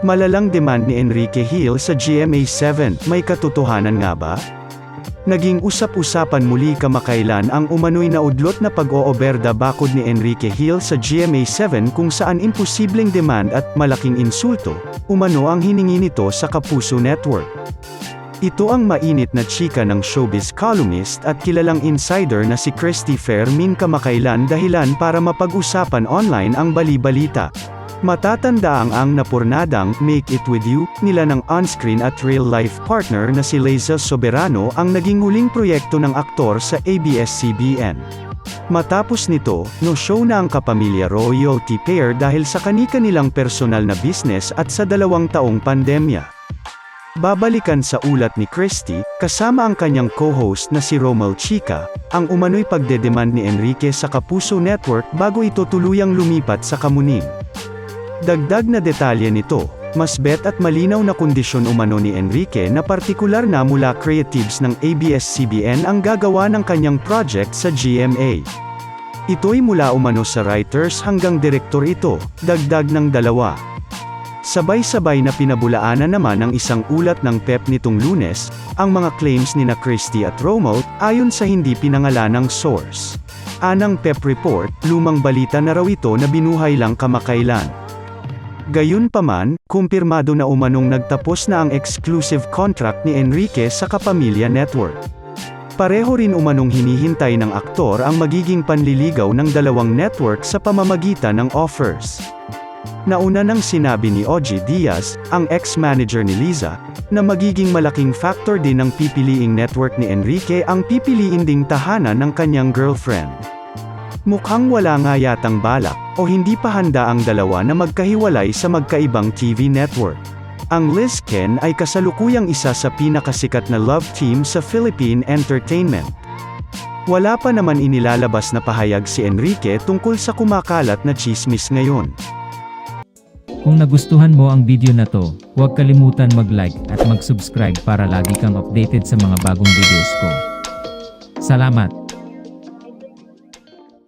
Malalang demand ni Enrique Hill sa GMA7, may katotohanan nga ba? Naging usap-usapan muli kamakailan ang umano'y naudlot na pag-ooberda bakod ni Enrique Hill sa GMA7 kung saan imposibleng demand at malaking insulto, umano ang hiningi nito sa Kapuso Network. Ito ang mainit na chika ng showbiz columnist at kilalang insider na si Christy Fermin kamakailan dahilan para mapag-usapan online ang bali-balita. Matatanda ang ang napurnadang Make It With You nila ng on-screen at real-life partner na si Liza Soberano ang naging huling proyekto ng aktor sa ABS-CBN. Matapos nito, no show na ang kapamilya royalty pair dahil sa kanika-nilang personal na business at sa dalawang taong pandemya. Babalikan sa ulat ni Christie, kasama ang kanyang co-host na si Romel Chica, ang umano'y pagdedemand ni Enrique sa Kapuso Network bago ito tuluyang lumipat sa Kamuning. Dagdag na detalye nito, mas bet at malinaw na kondisyon umano ni Enrique na partikular na mula creatives ng ABS-CBN ang gagawa ng kanyang project sa GMA. Ito'y mula umano sa writers hanggang direktor ito, dagdag ng dalawa. Sabay-sabay na pinabulaanan naman ng isang ulat ng PEP nitong lunes, ang mga claims ni na Christie at Romo, ayon sa hindi pinangalanang source. Anang PEP report, lumang balita na raw ito na binuhay lang kamakailan. Gayunpaman, kumpirmado na umanong nagtapos na ang exclusive contract ni Enrique sa Kapamilya Network. Pareho rin umanong hinihintay ng aktor ang magiging panliligaw ng dalawang network sa pamamagitan ng offers. Nauna nang sinabi ni Oji Diaz, ang ex-manager ni Liza, na magiging malaking factor din ng pipiliing network ni Enrique ang pipiliin ding tahanan ng kanyang girlfriend. Mukhang wala nga yatang balak, o hindi pa handa ang dalawa na magkahiwalay sa magkaibang TV network. Ang Liz Ken ay kasalukuyang isa sa pinakasikat na love team sa Philippine entertainment. Wala pa naman inilalabas na pahayag si Enrique tungkol sa kumakalat na chismis ngayon. Kung nagustuhan mo ang video na to, huwag kalimutan mag-like at mag-subscribe para lagi kang updated sa mga bagong videos ko. Salamat!